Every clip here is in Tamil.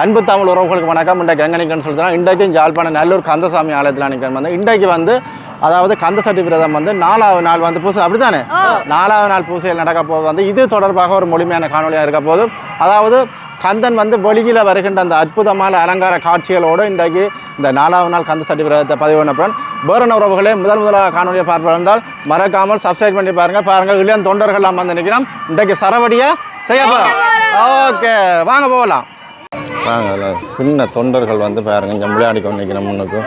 அன்பு தமிழ் உறவுகளுக்கு வணக்கம். இன்றைக்கு எங்கே நிற்கன்னு சொல்லிட்டு இன்றைக்கும் ஜாழ்ப்பாணம் நல்லூர் கந்தசாமி ஆலயத்தில் நிற்கிறேன் வந்து இன்றைக்கு வந்து அதாவது கந்த சட்டி விரதம் வந்து நாலாவது நாள் வந்து பூசை அப்படித்தானே? நாலாவது நாள் பூசையில் நடக்க போது வந்து இது தொடர்பாக ஒரு முழுமையான காணொலியாக இருக்க போது அதாவது கந்தன் வந்து வெளியில் வருகின்ற அந்த அற்புதமான அலங்கார காட்சிகளோடு இன்றைக்கு இந்த நாலாவது நாள் கந்த சட்டி விரதத்தை பதிவு பண்ணப்புறம் வேறன உறவுகளே முதல் முதலாக காணொலியை பார்ப்பது இருந்தால் மறக்காமல் சப்ஸ்கிரைப் பண்ணி பாருங்கள் பாருங்கள் இளையன் தொண்டர்கள்லாம் வந்து நிற்கிறோம் இன்றைக்கு சரவடியை செய்ய போகிறோம் ஓகே வாங்க போகலாம். வாங்க சின்ன தொண்டர்கள் வந்து பாருங்க இங்கே விளையாடி கொண்டு நிற்கிறோம் முன்னுக்கு.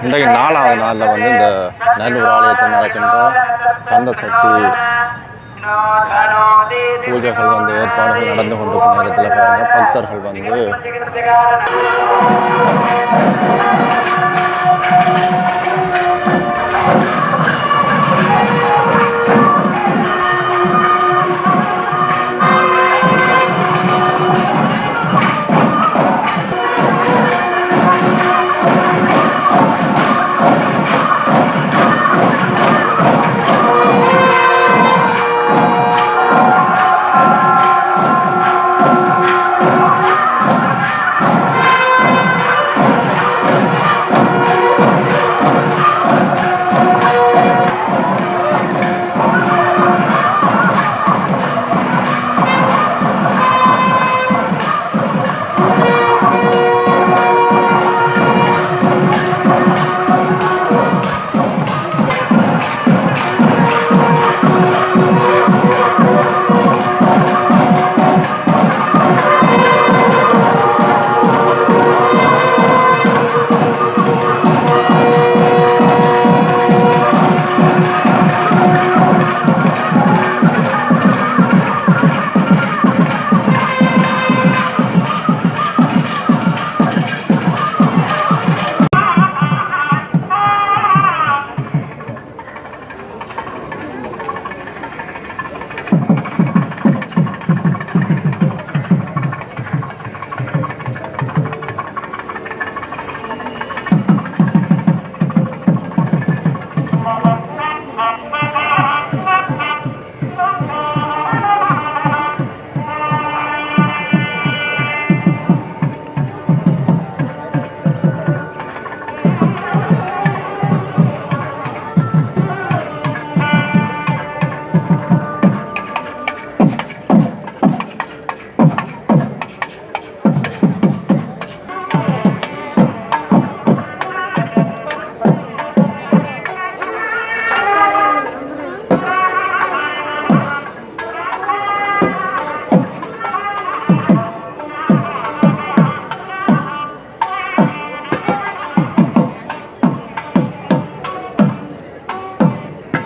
இன்றைக்கு நாலாவது நாளில் வந்து இந்த நல்லூர் ஆலயத்தில் நடக்கின்ற கந்த சக்தி பூஜைகள் வந்து ஏற்பாடுகள் நடந்து கொண்டிருக்கும் நேரத்தில் பாருங்க பக்தர்கள் வந்து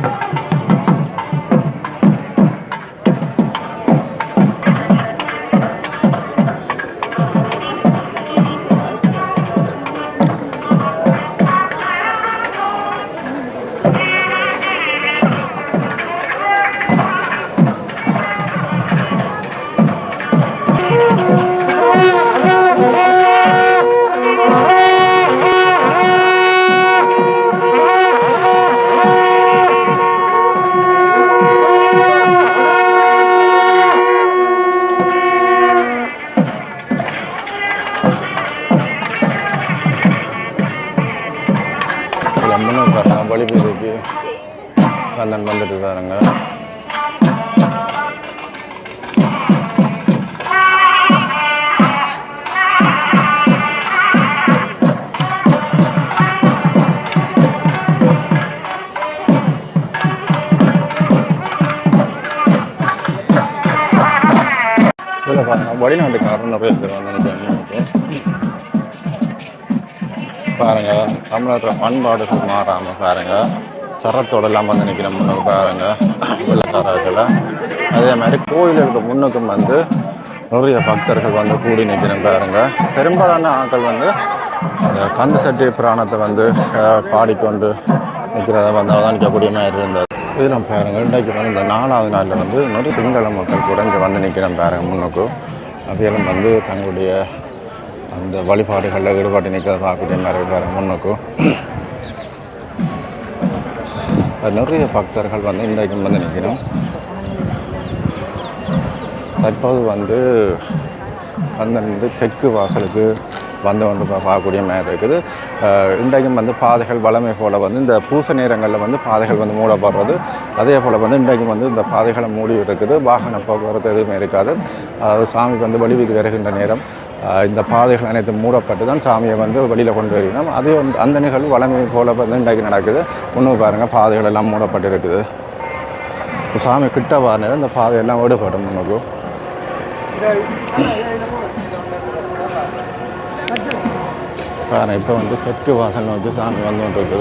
இதில் வழிநாட்டு காரணம் நிறைய பேர் வந்து நிற்கிறாங்க பாருங்க தமிழகத்தில் பண்பாடுகள் மாறாமல் பாருங்க. சரத்தோட இல்லாமல் வந்து நிற்கிற முன்னுக்கு பாருங்க. வெள்ள அதே மாதிரி கோயிலுக்கு முன்னுக்கும் வந்து நிறைய பக்தர்கள் வந்து கூடி நிற்கிறேன் பாருங்க. பெரும்பாலான ஆட்கள் வந்து கந்த சட்டி புராணத்தை வந்து பாடிக்கொண்டு நிற்கிறத வந்து அவதானிக்கக்கூடிய மாதிரி இருந்தது. இதெல்லாம் பாருங்கள் இன்றைக்கு வந்து இந்த நாலாவது நாளில் வந்து நிறைய சிங்கள மக்கள் கூட இங்கே வந்து நிற்கிறேன் பாருங்கள் முன்னுக்கு. அப்படியெல்லாம் வந்து தங்களுடைய அந்த வழிபாடுகளில் ஈடுபாட்டு நிற்கிறத பார்க்கக்கூடிய நிறைய பேர் முன்னுக்கும் அது நிறைய பக்தர்கள் வந்து இன்றைக்கும் வந்து நிற்கணும் தற்போது வந்து கந்தன் வந்து தெற்கு வாசலுக்கு வந்து கொண்டு பார்க்கக்கூடிய மாதிரி இருக்குது. இன்றைக்கும் வந்து பாதைகள் வளமை போல் வந்து இந்த பூச நேரங்களில் வந்து பாதைகள் வந்து மூடப்படுறது. அதே போல் வந்து இன்றைக்கும் வந்து இந்த பாதைகளை மூடி இருக்குது. வாகன போக்குவரத்து எதுவுமே இருக்காது. அதாவது சாமி வந்து வழிவிக்கு வருகின்ற நேரம் இந்த பாதைகள் அனைத்தும் மூடப்பட்டு தான் சாமியை வந்து வெளியில் கொண்டு வருகிறோம். அது வந்து அந்த நிகழ்வு வளமை போல் வந்து இன்றைக்கு நடக்குது. இன்னும் பாருங்கள் பாதைகள் எல்லாம் மூடப்பட்டு இருக்குது. சாமி கிட்ட வாரினது இந்த பாதையெல்லாம் விடுபடும் நமக்கு. பாருங்க இப்போ வந்து தெற்கு வாசல் நோக்கி சாமி வந்து கொண்டு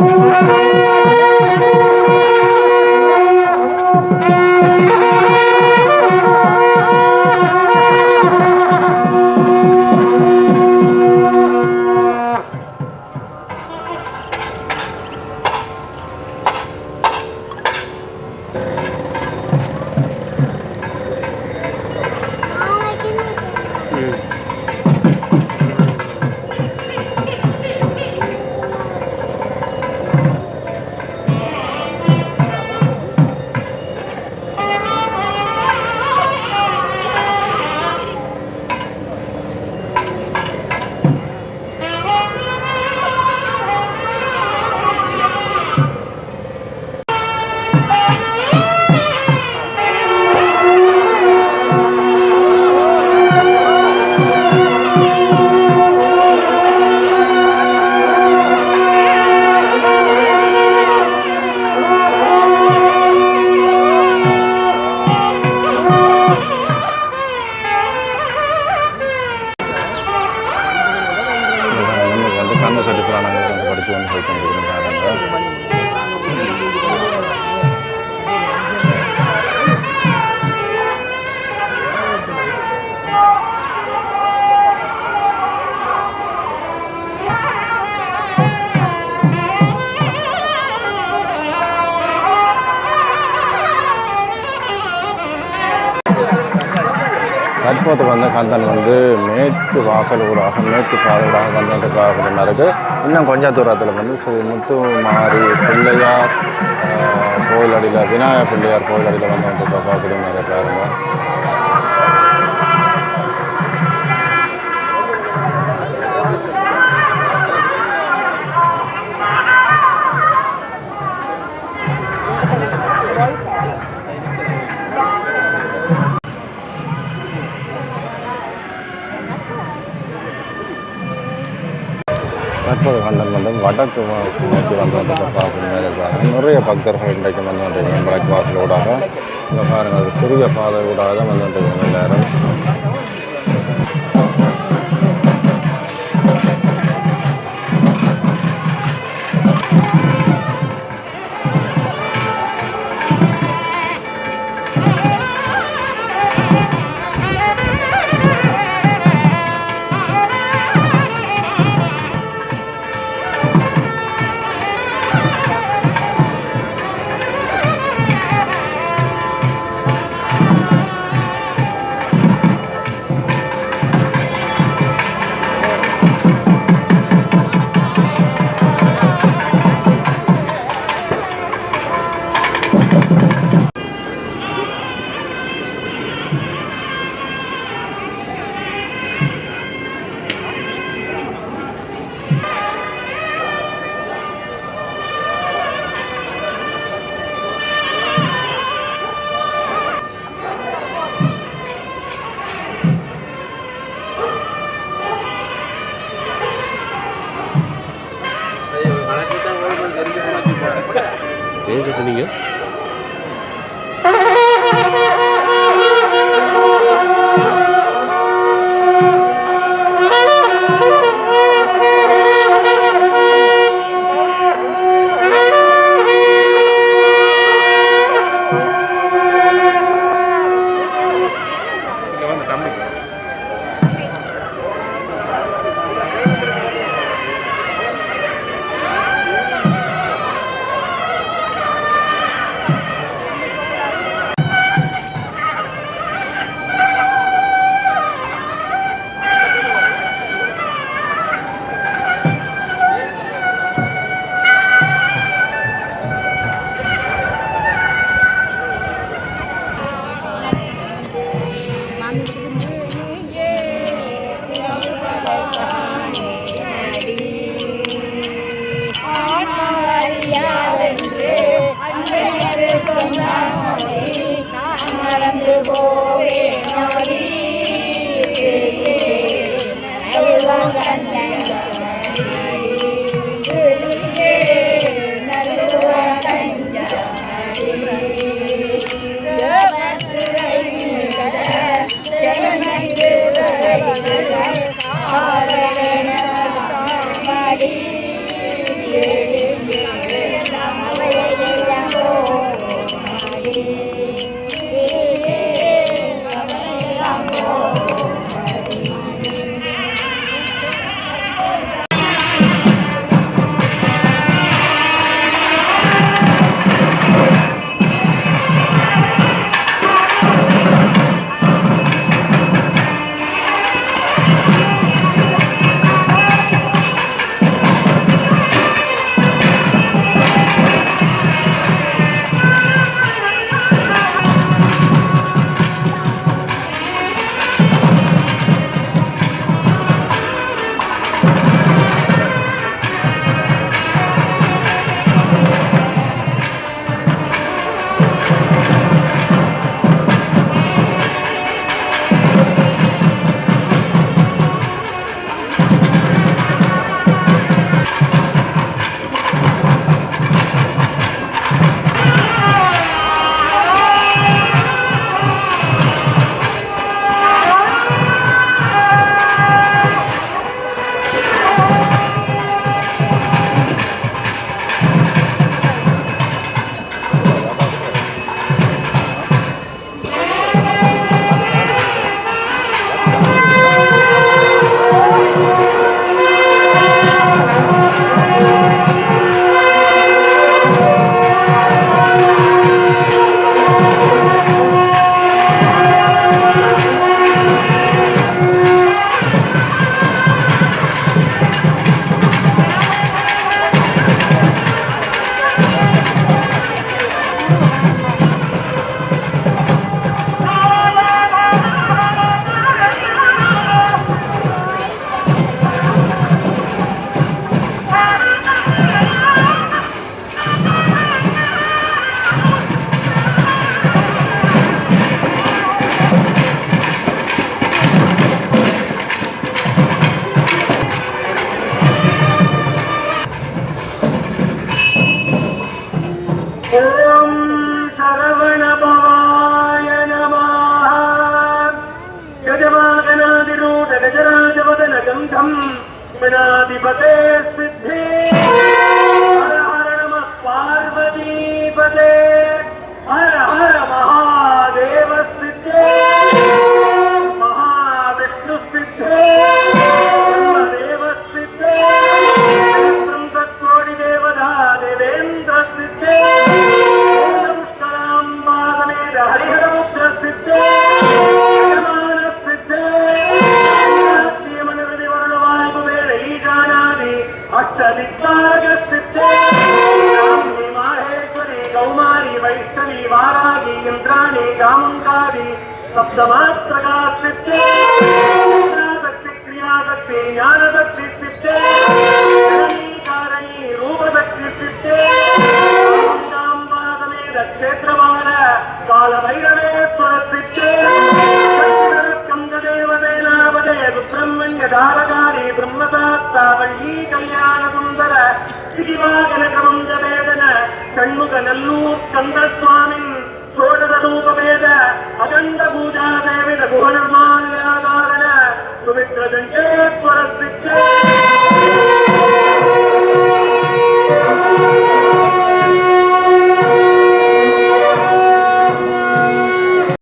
Música தற்போது வந்து கந்தன் வந்து மேற்கு வாசல் ஊடாக மேற்கு பாதை ஊடாக கந்தன் பார்க்கக்கூடிய மாதிரி இருக்குது இன்னும் கொஞ்சம் தூரத்தில் வந்து ஸ்ரீ முத்து மாரி பிள்ளையார் கோயில் அடியில் விநாயகர் பிள்ளையார் கோயில் அடியில் வந்து பார்க்கக்கூடிய மாதிரி பாருங்கள் வடக்கு நோக்கி வந்து வந்து பார்க்கக்கூடிய இருக்காங்க நிறைய பக்தர்கள் இன்றைக்கு வந்து வந்து வடக்கு வாசல் ஊடாக இங்கே பாருங்கள் சிறிய பாதை ஊடாக தான் வந்து வந்து எல்லாரும் ரேஞ்சுக்கு நீங்கள் धं गणाधिपते सिद्धे। हर हर नमः पार्वतीपते। சப்தமாத்திரகா சித்து சக்தி கிரியா சக்தி ஞான சக்தி சித்து காரணி ரூப சக்தி சித்து கஷேத்திரமான கால வைரவே அனந்த பூஜா தேவித புவனமான சுமித்ரஜங்கே புரஸ்திக்கே